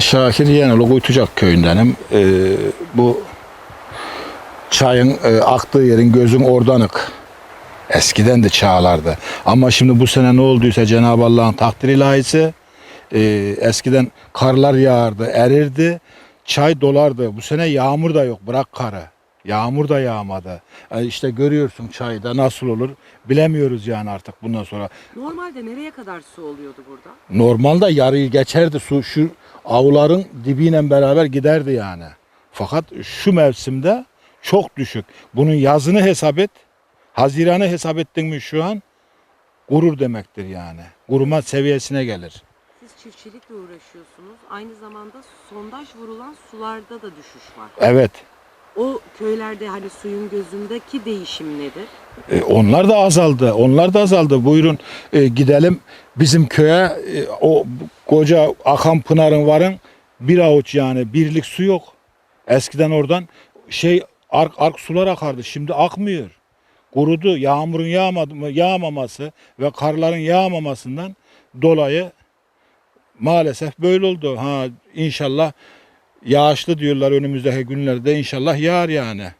Şakir Yenolu Kuytucak köyündenim. Ee, bu çayın e, aktığı yerin gözün oradanık. Eskiden de çağlardı. Ama şimdi bu sene ne olduysa Cenab-ı Allah'ın takdir ilahisi e, eskiden karlar yağardı, erirdi. Çay dolardı. Bu sene yağmur da yok. Bırak karı. Yağmur da yağmadı. E, işte görüyorsun çayda nasıl olur bilemiyoruz yani artık bundan sonra. Normalde nereye kadar su oluyordu burada? Normalde yarıyı geçerdi su şu avların dibiyle beraber giderdi yani. Fakat şu mevsimde çok düşük. Bunun yazını hesap et. Haziranı hesap ettin mi şu an gurur demektir yani. Kuruma seviyesine gelir. Siz çiftçilikle uğraşıyorsunuz. Aynı zamanda sondaj vurulan sularda da düşüş var. Evet. O köylerde hani suyun gözündeki değişim nedir? E, onlar da azaldı. Onlar da azaldı. Buyurun e, gidelim bizim köye e, o koca akan pınarın varın bir avuç yani birlik su yok. Eskiden oradan şey ark ark sular akardı. Şimdi akmıyor. Kurudu. Yağmurun yağmadı yağmaması ve karların yağmamasından dolayı maalesef böyle oldu. Ha inşallah yağışlı diyorlar önümüzdeki günlerde inşallah yağar yani.